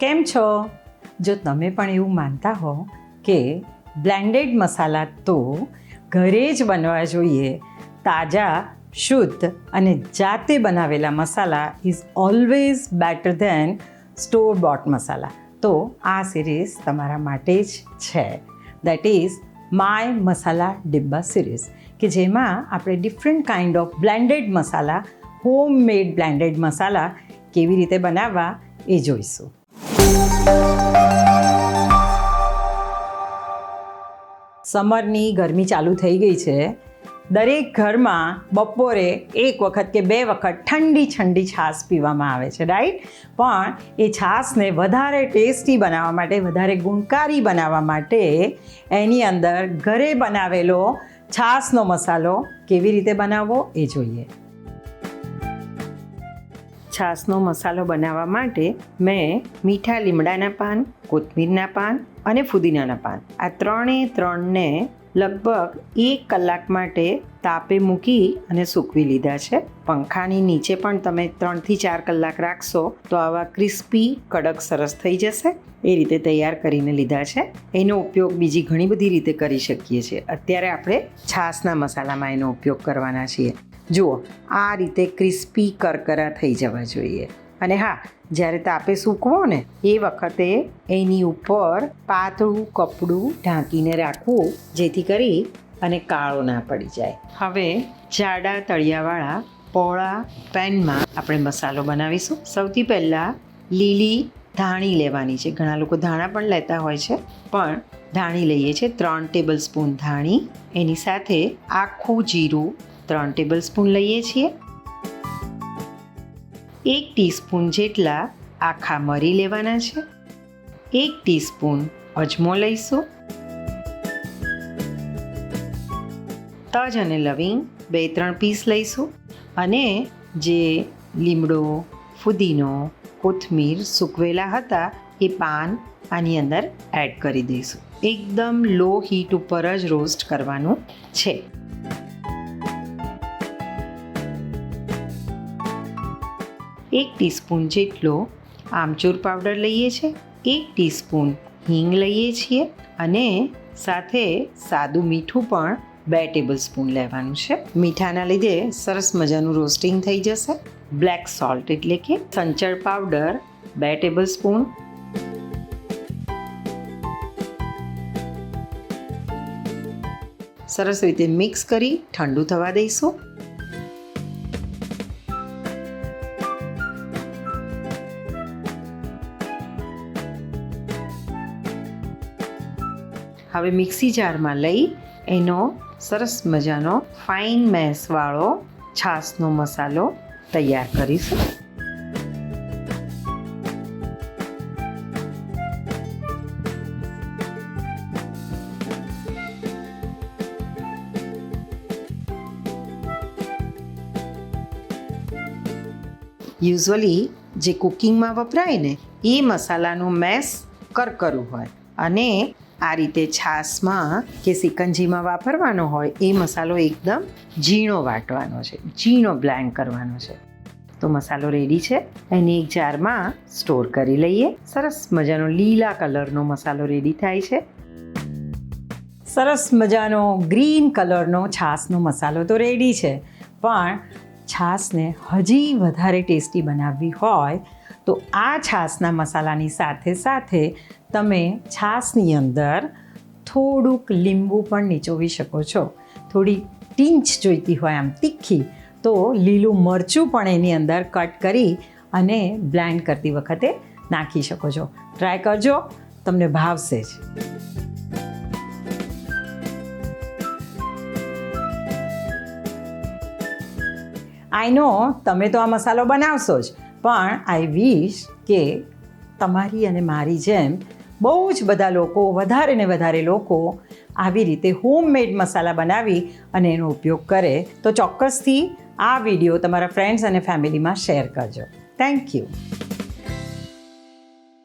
કેમ છો? જો તમે પણ એવું માનતા હો કે બ્લેન્ડેડ મસાલા તો ઘરે જ બનવા જોઈએ. તાજા, શુદ્ધ અને જાતે બનાવેલા masala is always better than store bought masala. તો આ સિરીઝ તમારા માટે જ છે. That is my masala dabba series કે જેમાં આપણે different kind of blended masala home made blended masala કેવી રીતે બનાવવા એ જોઈશું. સમરની ગરમી ચાલુ થઈ ગઈ છે. દરેક ઘરમાં બપોરે એક વખત કે બે વખત ઠંડી ઠંડી છાશ પીવામાં આવે છે રાઈટ પણ એ છાશને વધારે ટેસ્ટી બનાવવા માટે, વધારે ગુણકારી બનાવવા માટે એની અંદર ઘરે બનાવેલો છાશનો મસાલો કેવી રીતે બનાવવો એ જોઈએ. છાશનો મસાલો બનાવવા માટે મેં મીઠા લીમડાના પાન, કોથમીરના પાન અને ફુદીનાના પાન. આ ત્રણે ત્રણને લગભગ એક કલાક માટે તાપે મૂકી અને સૂકવી લીધા છે. પંખાની નીચે પણ તમે ત્રણથી ચાર કલાક રાખશો તો આવા ક્રિસ્પી, કડક, સરસ થઈ જશે. એ રીતે તૈયાર કરીને લીધા છે. એનો ઉપયોગ બીજી ઘણી બધી રીતે કરી શકીએ છીએ. અત્યારે આપણે છાશના મસાલામાં એનો ઉપયોગ કરવાના છીએ. જુઓ, આ રીતે ક્રિસ્પી કરકરા થઈ જવા જોઈએ. અને હા, જ્યારે તાપે સૂકવો ને, એ વખતે એની ઉપર પાતળું કપડું ઢાંકીને રાખવું, જેથી કરી અને કાળો ના પડી જાય. હવે જાડા તળિયાવાળા પોળા પેનમાં આપણે મસાલો બનાવીશું. સૌથી પહેલાં લીલી ધાણી લેવાની છે. ઘણા લોકો ધાણા પણ લેતા હોય છે, પણ ધાણી લઈએ છીએ. ત્રણ ટેબલ સ્પૂન ધાણી. એની સાથે આખું જીરું ત્રણ ટેબલ સ્પૂન લઈએ છીએ. એક ટીસ્પૂન જેટલા આખા મરી લેવાના છે. એક ટીસ્પૂન અજમો લઈશું. તજ અને લવિંગ બે ત્રણ પીસ લઈશું. અને જે લીમડો, ફુદીનો, કોથમીર સૂકવેલા હતા એ પાન આની અંદર એડ કરી દઈશું. એકદમ લો હીટ ઉપર જ રોસ્ટ કરવાનું છે. એક ટીસ્પૂન જેટલો આમચૂર પાવડર લઈએ છીએ, એક ટીસ્પૂન હિંગ લઈએ છીએ અને સાથે સાદું મીઠું પણ બે ટેબલ સ્પૂન લેવાનું છે. મીઠાના લીધે સરસ મજાનું રોસ્ટિંગ થઈ જશે. બ્લેક સોલ્ટ એટલે કે સંચળ પાવડર, બે ટેબલ સ્પૂન સરસ રીતે મિક્સ કરી ઠંડુ થવા દઈશું. હવે મિક્સી જારમાં લઈ એનો સરસ મજાનો ફાઇન મેસવાળો છાશનો મસાલો તૈયાર કરીશું. યુઝઅલી જે કુકિંગમાં વપરાય ને, એ મસાલાનું મેસ કરકરું હોય. અને આ રીતે છાશમાં કે સિકંજીમાં વાપરવાનો હોય, એ મસાલો એકદમ ઝીણો વાટવાનો છે, ઝીણો બ્લેન્ડ કરવાનો છે. તો મસાલો રેડી છે, એને એક જારમાં સ્ટોર કરી લઈએ. સરસ મજાનો લીલા કલરનો મસાલો રેડી થાય છે. સરસ મજાનો ગ્રીન કલરનો છાશનો મસાલો તો રેડી છે. પણ છાશને હજી વધારે ટેસ્ટી બનાવવી હોય તો આ છાશના મસાલાની સાથે સાથે તમે છાશની અંદર થોડુંક લીંબુ પણ નીચોવી શકો છો. થોડી ટીંચ જોઈતી હોય આમ તીખી, તો લીલું મરચું પણ એની અંદર કટ કરી અને બ્લેન્ડ કરતી વખતે નાખી શકો છો. ટ્રાય કરજો, તમને ભાવશે જ. આઈ નો, તમે તો આ મસાલો બનાવશો જ. પણ આઈ વિશ કે તમારી અને મારી જેમ બહુ જ બધા લોકો, વધારે ને વધારે લોકો આવી રીતે હોમમેડ મસાલા બનાવી અને એનો ઉપયોગ કરે. તો ચોક્કસથી આ વીડિયો તમારા ફ્રેન્ડ્સ અને ફેમિલીમાં શેર કરજો. Thank you